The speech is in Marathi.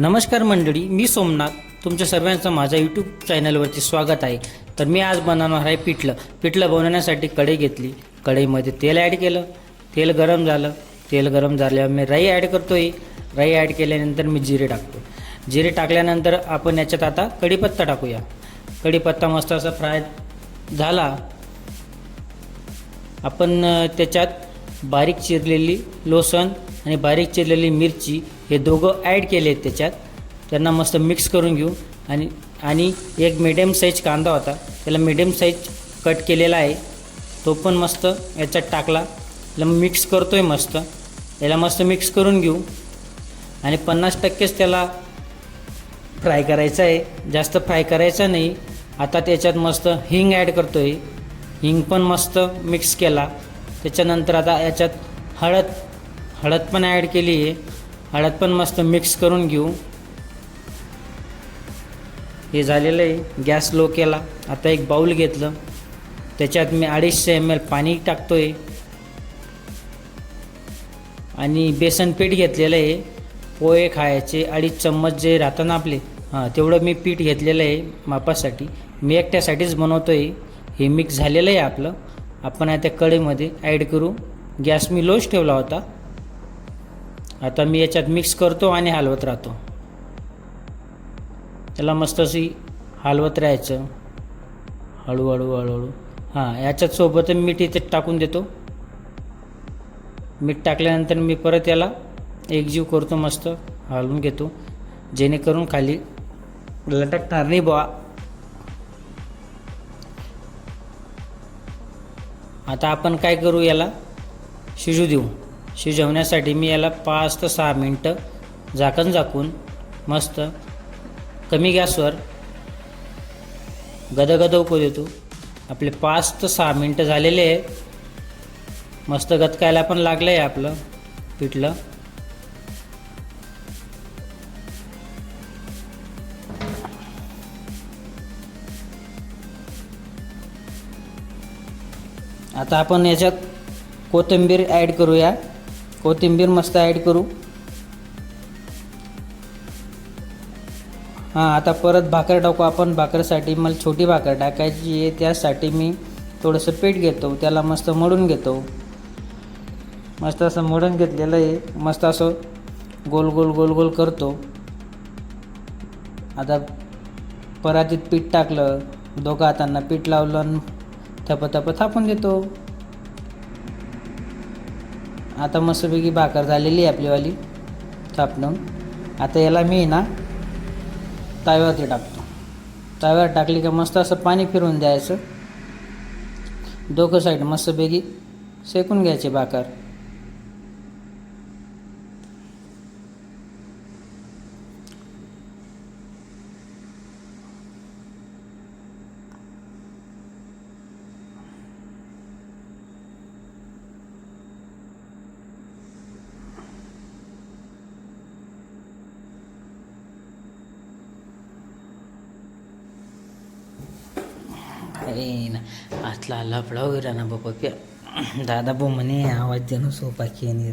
नमस्कार मंडळी मी सोमनाथ. तुमच्या सर्वांचं माझ्या यूट्यूब चॅनलवरती स्वागत आहे. तर मी आज बनवणार आहे पिठलं. पिठलं बनवण्यासाठी कढई घेतली. कढईमध्ये तेल ॲड केलं. तेल गरम झालं. तेल गरम झाल्यावर मी राई ॲड करतो आहे राई ॲड केल्यानंतर मी जिरे टाकतो. जिरे टाकल्यानंतर आपण याच्यात आता कढीपत्ता टाकूया. कढीपत्ता मस्त असा फ्राय झाला. आपण त्याच्यात बारीक चिरलेली लोसण आणि बारीक चिरलेली मिरची हे दोघं ॲड केले आहेत त्याच्यात. त्यांना मस्त मिक्स करून घेऊ. आणि आणि एक मिडियम साईज कांदा होता. त्याला मिडियम साईज कट केलेला आहे. तो पण मस्त याच्यात टाकला. याला मिक्स करतो आहे मस्त. याला मस्त मिक्स करून घेऊ. आणि पन्नास टक्केच त्याला फ्राय करायचं आहे. जास्त फ्राय करायचा नाही. आता त्याच्यात मस्त हिंग ॲड करतो आहे हिंग पण मस्त मिक्स केला. त्याच्यानंतर आता याच्यात हळद हळद पण ॲड केली आहे. हळद पण मस्त मिक्स करून घेऊ. हे झालेलं आहे. गॅस लो केला. आता एक बाऊल घेतलं. त्याच्यात मी अडीचशे एम एल पाणी टाकतो आहे आणि बेसन पीठ घेतलेलं आहे. पोहे खायचे अडीच चम्मच जे राहतात ना आपले. हां तेवढं मी पीठ घेतलेलं आहे मापासाठी. मी एकट्यासाठीच बनवतो आहे हे मिक्स झालेलं आहे आपलं. आपण आता कढईमध्ये ॲड करू. गॅस मी लोच ठेवला होता. आता मी याच्यात मिक्स करतो आणि हलवत राहतो. त्याला मस्त अशी हलवत राहायचं. हळूहळू हळूहळू. हां याच्यात सोबत मीठ इथे टाकून देतो. मीठ टाकल्यानंतर मी परत याला एकजीव करतो मस्त. हलवून घेतो. जेणेकरून खाली लटकणार नाही बुवा. आता आपण काय करू याला? शिजू देऊ. शिजवण्यासाठी मी याला पाच ते सहा मिनटं झाकण झाकून मस्त कमी गॅसवर गदगद उकळू देतो. आपले पाच ते सहा मिनटं झालेले आहे मस्त गतकायला पण लागलं आहे आपलं पिठलं. आता आपण याच्यात कोथिंबीर ॲड करूया. कोथिंबीर मस्त ॲड करू. हां आता परत भाकर टाकू आपण. भाकरसाठी मला छोटी भाकर टाकायची आहे. त्यासाठी मी थोडंसं पीठ घेतो. त्याला मस्त मळून घेतो. मस्त असं मळून घेतलेलं आहे. मस्त असं गोल गोल गोल गोल करतो. आता परातीत पीठ टाकलं. दोघं हातांना पीठ लावलं. आणि थप थप थापून देतो आता मस्तपैकी भाकर झालेली आहे आपलीवाली थापणं. आता याला मी ना तव्यावरती टाकतो. तव्यावर टाकली का मस्त असं पाणी फिरवून द्यायचं. दोघं साईड मस्तपैकी शेकून घ्यायचे भाकर. ಏನ ಅತ್ಲ ಅಲ್ಲ ಪಳಗಿರ ನಮ್ಮ ಪಪ್ಪ ದಾದಾಬು ಮನೆ ಯಾವತ್ತೇನು ಸೂಪಾಕಿ ಹಾಕಿ